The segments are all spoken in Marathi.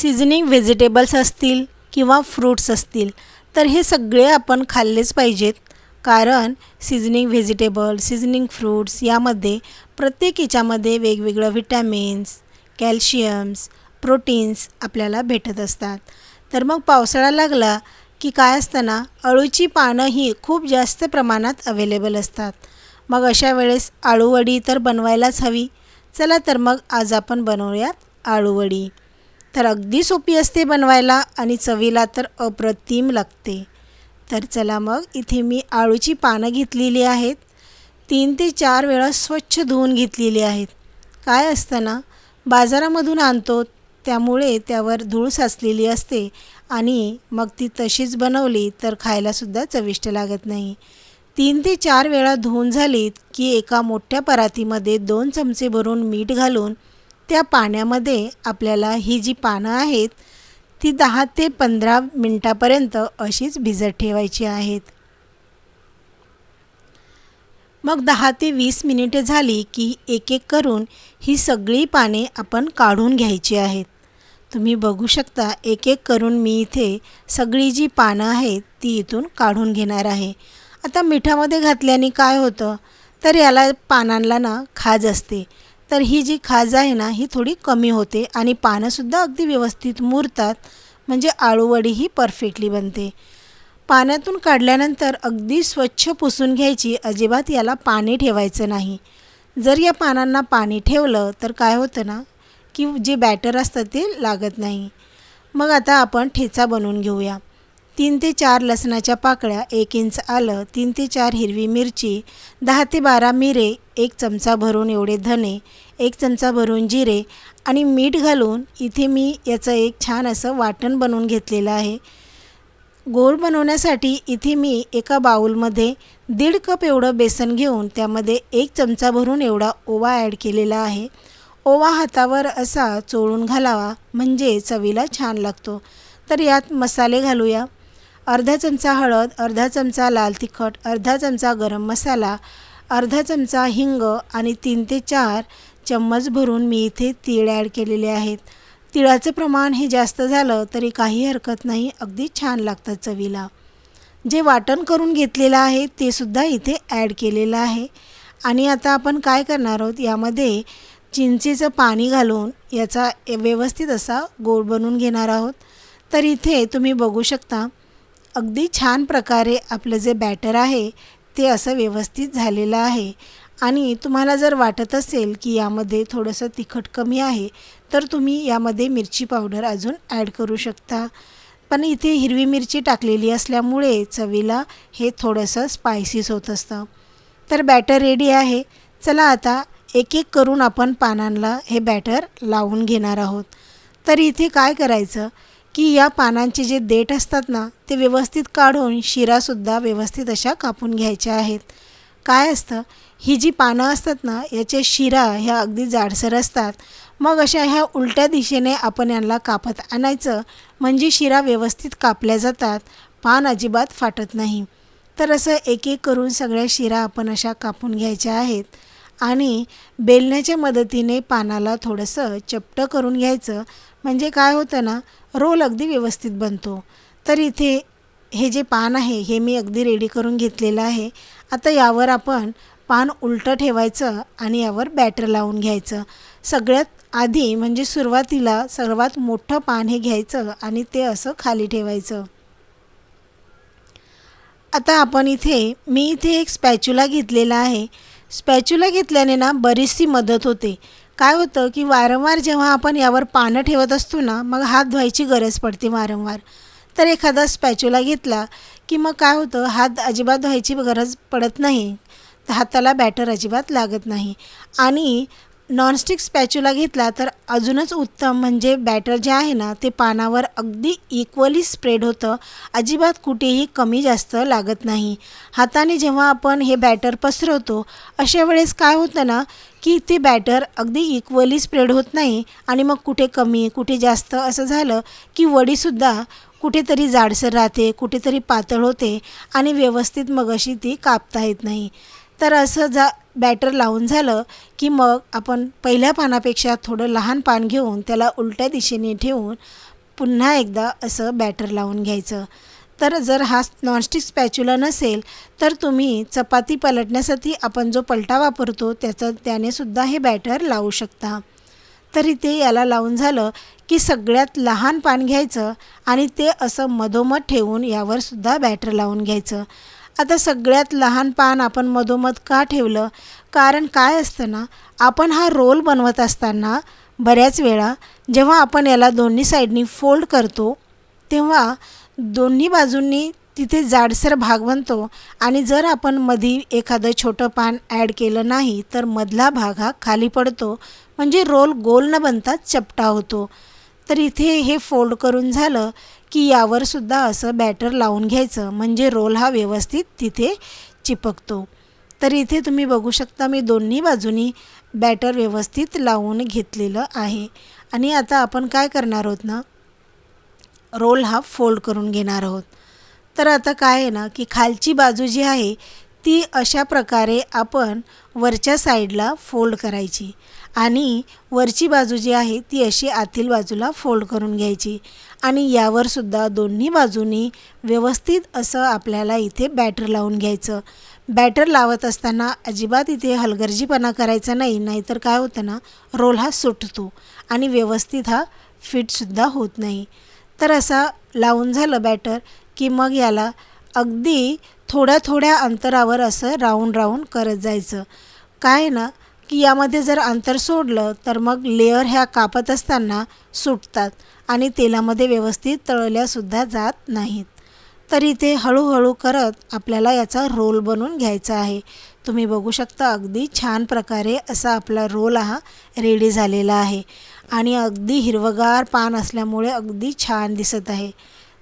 सिझनिंग व्हेजिटेबल्स असतील किंवा फ्रूट्स असतील तर हे सगळे आपण खाल्लेच पाहिजेत. कारण सिझनिंग व्हेजिटेबल सिझनिंग फ्रूट्स यामध्ये प्रत्येक याच्यामध्ये वेगवेगळं व्हिटॅमिन्स कॅल्शियम्स प्रोटीन्स आपल्याला भेटत असतात. तर मग पावसाळा लागला की काय असताना अळूची पानं ही खूप जास्त प्रमाणात अवेलेबल असतात. मग अशा वेळेस अळूवडी तर बनवायलाच हवी. चला तर मग आज आपण बनवूयात अळूवडी तर अगदी सोपी असते बनवायला आणि चवीला तर अप्रतिम लागते. तर चला मग इथे मी आळूची पानं घेतलेली आहेत. तीन ते चार वेळा स्वच्छ धुवून घेतलेली आहेत. काय असताना बाजारामधून आणतो त्यामुळे त्यावर धूळ साचलेली असते आणि मग ती तशीच बनवली तर खायलासुद्धा चविष्ट लागत नाही. तीन ते चार वेळा धुवून झालीत की एका मोठ्या परातीमध्ये दोन चमचे भरून मीठ घालून त्या पाण्यामध्ये आपल्याला ही जी पानं आहेत ती दहा ते पंधरा मिनटापर्यंत अशीच भिजत ठेवायची आहेत. मग दहा ते वीस मिनिटे झाली की एक एक करून ही सगळी पाने आपण काढून घ्यायची आहेत. तुम्ही बघू शकता एक एक करून मी इथे सगळी जी पानं आहेत ती इथून काढून घेणार आहे. आता मिठामध्ये घातल्याने काय होतं? तर याला पानांना ना खाज असते. तर ही जी खाज आहे ना ही थोडी कमी होते आणि पानंसुद्धा अगदी व्यवस्थित मुरतात म्हणजे आळूवडी ही परफेक्टली बनते. पाण्यातून काढल्यानंतर अगदी स्वच्छ पुसून घ्यायची अजिबात याला पाणी ठेवायचं नाही. जर या पानांना पाणी ठेवलं तर काय होतं ना की जे बॅटर असतं ते लागत नाही. मग आता आपण ठेचा बनवून घेऊया. तीन ते चार लसणाच्या पाकळ्या एक इंच आलं तीन ते चार हिरवी मिरची दहा ते बारा मिरे एक चमचा भरून एवढे धने एक चमचा भरून जिरे आणि मीठ घालून इथे मी याचं एक छान असं वाटण बनवून घेतलेलं आहे. गोड बनवण्यासाठी इथे मी एका बाऊलमध्ये दीड कप एवढं बेसन घेऊन त्यामध्ये एक चमचा भरून एवढा ओवा ॲड केलेला आहे. ओवा हातावर असा चोळून घालावा म्हणजे चवीला छान लागतो. तर यात मसाले घालूया. अर्धा चमचा हळद अर्धा चमचा लाल तिखट अर्धा चमचा गरम मसाला अर्धा चमचा हिंग आणि तीन ते चार चम्मच भरून मी इथे तीळ ॲड केलेले आहेत. तिळाचं प्रमाण हे जास्त झालं तरी काही हरकत नाही अगदी छान लागतं चवीला. जे वाटण करून घेतलेलं आहे ते सुद्धा इथे ॲड केलेलं आहे. आणि आता आपण काय करणार आहोत? यामध्ये चिंचेचं पाणी घालून याचा व्यवस्थित असा गोड बनवून घेणार आहोत. तर इथे तुम्ही बघू शकता अगदी छान प्रकारे आपलं जे बॅटर आहे ते असं व्यवस्थित झालेलं आहे. आणि तुम्हाला जर वाटत असेल की यामध्ये थोडंसं तिखट कमी आहे तर तुम्ही यामध्ये मिरची पावडर अजून ॲड करू शकता. पण इथे हिरवी मिरची टाकलेली असल्यामुळे चवीला हे थोडंसं स्पायसीस होत असतं. तर बॅटर रेडी आहे. चला आता एक एक करून आपण पानांना हे बॅटर लावून घेणार आहोत. तर इथे काय करायचं? की या पानांचे जे देठ असतात ना ते व्यवस्थित काढून शिरासुद्धा व्यवस्थित अशा कापून घ्यायच्या आहेत. काय असतं? ही जी पानं असतात ना याच्या शिरा ह्या अगदी जाडसर असतात. मग अशा ह्या उलट्या दिशेने आपण यांना कापत आणायचं. म्हणजे शिरा व्यवस्थित कापल्या जातात. पान अजिबात फाटत नाही. तर असं एक एक करून सगळ्या शिरा आपण अशा कापून घ्यायच्या आहेत. आणि बेलण्याच्या मदतीने पानाला थोडंसं चपटं करून घ्यायचं. म्हणजे काय होतं ना रोल अगदी व्यवस्थित बनतो. तर इथे हे जे पान आहे हे मी अगदी रेडी करून घेतलेलं आहे. आता यावर आपण पान उलटं ठेवायचं आणि यावर बॅटर लावून घ्यायचं. सगळ्यात आधी म्हणजे सुरुवातीला सर्वात मोठं पान हे घ्यायचं आणि ते असं खाली ठेवायचं. आता आपण इथे मी इथे एक स्पॅच्युला घेतलेला आहे. स्पॅच्युला घेतल्याने ना बरीचशी मदत होते. काय होतं की वारंवार जेव्हा आपण यावर पानं ठेवत असतो ना मग हात धुवायची गरज पडते वारंवार. तर एखादा स्पॅच्युला घेतला की मग काय होतं हात अजिबात धुवायची गरज पडत नाही. तर हाताला बॅटर अजिबात लागत नाही. आणि नॉनस्टिक स्पॅच्युला घेतला तर अजूनच उत्तम. म्हणजे बॅटर जे आहे ना ते पानावर अगदी इक्वली स्प्रेड होतं. अजिबात कुठेही कमी जास्त लागत नाही. हाताने जेव्हा आपण हे बॅटर पसरवतो अशा वेळेस काय होतं ना की ते बॅटर अगदी इक्वली स्प्रेड होत नाही आणि मग कुठे कमी कुठे जास्त असं झालं की वडीसुद्धा कुठेतरी जाडसर राहते कुठेतरी पातळ होते आणि व्यवस्थित मग अशी ती कापता येत नाही. तर असं जा बॅटर लावून झालं की मग आपण पहिल्या पानापेक्षा थोडं लहान पान घेऊन त्याला उलट्या दिशेने ठेवून पुन्हा एकदा असं बॅटर लावून घ्यायचं. तर जर हा नॉनस्टिक स्पॅच्युला नसेल तर तुम्ही चपाती पलटण्यासाठी आपण जो पलटा वापरतो त्याचं त्यानेसुद्धा हे बॅटर लावू शकता. तर इथे याला लावून झालं की सगळ्यात लहान पान घ्यायचं आणि ते असं मधोमध ठेवून यावरसुद्धा बॅटर लावून घ्यायचं. आता सगळ्यात लहान पान आपण मधोमध का ठेवलं? कारण काय असतं ना आपण हा रोल बनवत असताना बऱ्याच वेळा जेव्हा आपण याला दोन्ही साईडनी फोल्ड करतो तेव्हा दोन्ही बाजूंनी तिथे जाडसर भाग बनतो आणि जर आपण मधी एखादं छोटं पान ॲड केलं नाही तर मधला भाग हा खाली पडतो. म्हणजे रोल गोल न बनता चपटा होतो. तर इथे हे फोल्ड करून झालं की यावरसुद्धा असं बॅटर लावून घ्यायचं म्हणजे रोल हा व्यवस्थित तिथे चिपकतो. तर इथे तुम्ही बघू शकता मी दोन्ही बाजूनी बॅटर व्यवस्थित लावून घेतलेलं आहे. आणि आता आपण काय करणार आहोत ना? रोल हा फोल्ड करून घेणार आहोत. तर आता काय आहे ना की खालची बाजू जी आहे ती अशा प्रकारे आपण वरच्या साईडला फोल्ड करायची. आणि वरची बाजू जी आहे ती अशी आतील बाजूला फोल्ड करून घ्यायची. आणि यावरसुद्धा दोन्ही बाजूनी व्यवस्थित असं आपल्याला इथे बॅटर लावून घ्यायचं. बॅटर लावत असताना अजिबात इथे हलगर्जीपणा करायचा नाही नाहीतर काय होतं ना रोल हा सुटतो आणि व्यवस्थित हा फिटसुद्धा होत नाही. तर असा लावून झालं बॅटर की मग याला अगदी थोड्या थोड्या अंतरावर असं राऊंड राऊंड करत जायचं. काय ना की यामध्ये जर अंतर सोडलं तर मग लेअर ह्या कापत असताना सुटतात आणि तेलामध्ये व्यवस्थित तळल्यासुद्धा जात नाहीत. तर इथे हळूहळू करत आपल्याला याचा रोल बनवून घ्यायचा आहे. तुम्ही बघू शकता अगदी छान प्रकारे असा आपला रोल हा रेडी झालेला आहे. आणि अगदी हिरवगार पान असल्यामुळे अगदी छान दिसत आहे.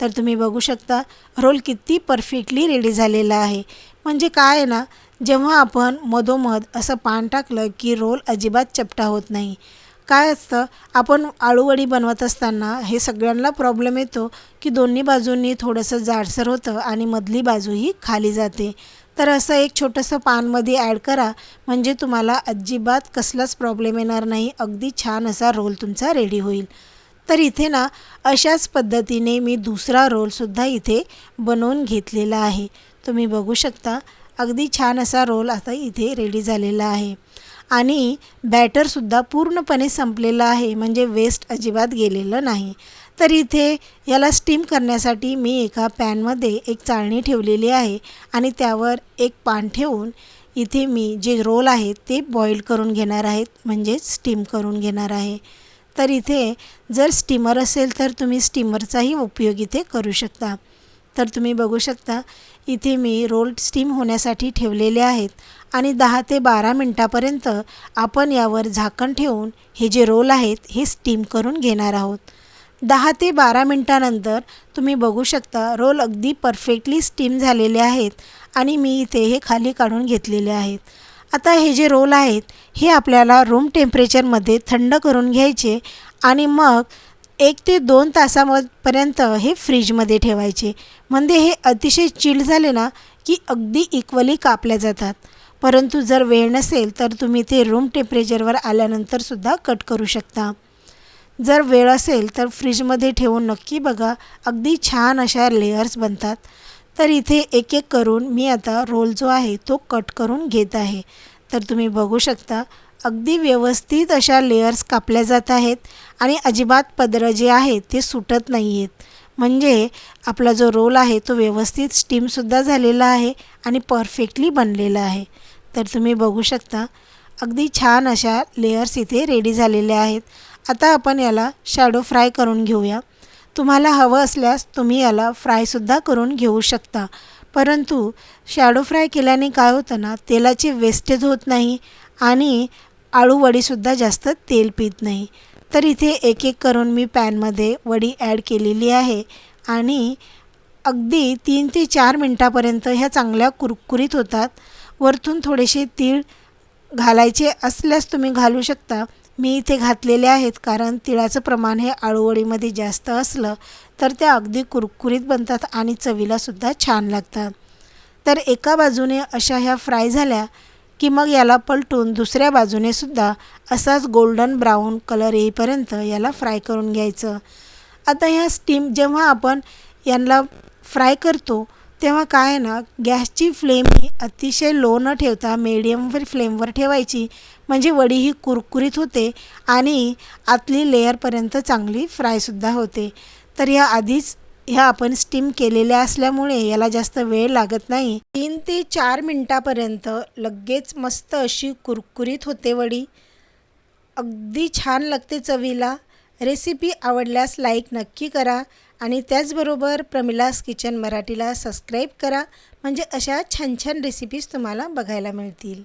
तर तुम्ही बघू शकता रोल किती परफेक्टली रेडी झालेला आहे. म्हणजे काय आहे ना जेव्हा आपण मधोमध असं पान टाकलं की रोल अजिबात चपटा होत नाही. काय असतं? आपण आळूवडी बनवत असताना हे सगळ्यांना प्रॉब्लेम येतो की दोन्ही बाजूंनी थोडंसं जाडसर होतं आणि मधली बाजूही खाली जाते. तर असं एक छोटंसं पानमध्ये ॲड करा. म्हणजे तुम्हाला अजिबात कसलाच प्रॉब्लेम येणार नाही. अगदी छान असा रोल तुमचा रेडी होईल. तर इथे ना अशाच पद्धतीने मी दुसरा रोलसुद्धा इथे बनवून घेतलेला आहे. तुम्ही बघू शकता. अगदी छान असा रोल आता इथे रेडी झालेला आहे. आणि बॅटरसुद्धा पूर्णपणे संपलेला आहे म्हणजे वेस्ट अजिबात गेलेलं नाही. तर इथे याला स्टीम करण्यासाठी मी एका पॅनमध्ये एक चाळणी ठेवलेली आहे आणि त्यावर एक पान ठेवून इथे मी जे रोल आहे ते बॉईल करून घेणार आहेत म्हणजेच स्टीम करून घेणार आहे. तर इथे जर स्टीमर असेल तर तुम्ही स्टीमरचाही उपयोग इथे करू शकता. तर तुम्ही बघू शकता इथे मी रोल स्टीम होण्यासाठी ठेवलेले आहेत आणि दहा ते बारा मिनटापर्यंत आपण यावर झाकण ठेवून हे जे रोल आहेत हे स्टीम करून घेणार आहोत. दहा ते बारा मिनटानंतर तुम्ही बघू शकता रोल अगदी परफेक्टली स्टीम झालेले आहेत आणि मी इथे हे खाली काढून घेतलेले आहेत. आता हे जे रोल आहेत हे आपल्याला रूम टेम्परेचरमध्ये थंड करून घ्यायचे आणि मग एक ते दोन तासापर्यंत हे फ्रीजमध्ये ठेवायचे. म्हणजे हे अतिशय चिल्ड झाले ना की अगदी इक्वली कापल्या जातात. परंतु जर वेळ नसेल तर तुम्ही ते रूम टेम्परेचरवर आल्यानंतरसुद्धा कट करू शकता. जर वेळ असेल तर फ्रीजमध्ये ठेवून नक्की बघा अगदी छान अशा लेयर्स बनतात. तर इथे एक एक करून मी आता रोल जो आहे तो कट करून घेत आहे. तर तुम्ही बघू शकता अगदी व्यवस्थित अशा लेयर्स कापल्या जात आहेत आणि अजिबात पदरं जे आहेत ते सुटत नाही आहेत म्हणजे आपला जो रोल आहे तो व्यवस्थित स्टीमसुद्धा झालेला आहे आणि परफेक्टली बनलेला आहे. तर तुम्ही बघू शकता अगदी छान अशा लेयर्स इथे रेडी झालेल्या आहेत. आता आपण याला शॅडो फ्राय करून घेऊया. तुम्हाला हवं असल्यास तुम्ही याला फ्रायसुद्धा करून घेऊ शकता. परंतु शॅडो फ्राय केल्याने काय होतं ना तेलाची वेस्टेज होत नाही आणि आळूवडीसुद्धा जास्त तेल पित नाही. तर इथे एक एक करून मी पॅनमध्ये वडी ॲड केलेली आहे आणि अगदी तीन ते चार मिनटापर्यंत ह्या चांगल्या कुरकुरीत होतात. वरतून थोडेसे तीळ घालायचे असल्यास तुम्ही घालू शकता. मी इथे घातलेले आहेत कारण तिळाचं प्रमाण हे आळूवडीमध्ये जास्त असलं तर त्या अगदी कुरकुरीत बनतात आणि चवीलासुद्धा छान लागतात. तर एका बाजूने अशा ह्या फ्राय झाल्या. की मग याला पलटून दुसऱ्या बाजूने सुद्धा असाच गोल्डन ब्राऊन कलर येईपर्यंत याला फ्राय करून घ्यायचं. आता ह्या स्टीम जेव्हा आपण यांना फ्राय करतो तेव्हा काय आहे ना गॅसची फ्लेम ही अतिशय लो न ठेवता मीडियमवर फ्लेमवर ठेवायची. म्हणजे वडी ही कुरकुरीत होते आणि आतली लेअरपर्यंत चांगली फ्रायसुद्धा होते. तर या आधीच ह्या आपण स्टीम केलेल्या असल्यामुळे याला जास्त वेळ लागत नाही. तीन ते चार मिनटापर्यंत लगेच मस्त अशी कुरकुरीत होते वडी. अगदी छान लागते चवीला. रेसिपी आवडल्यास लाईक नक्की करा आणि त्याचबरोबर प्रमिलास किचन मराठीला सबस्क्राईब करा. म्हणजे अशा छान छान रेसिपीज तुम्हाला बघायला मिळतील.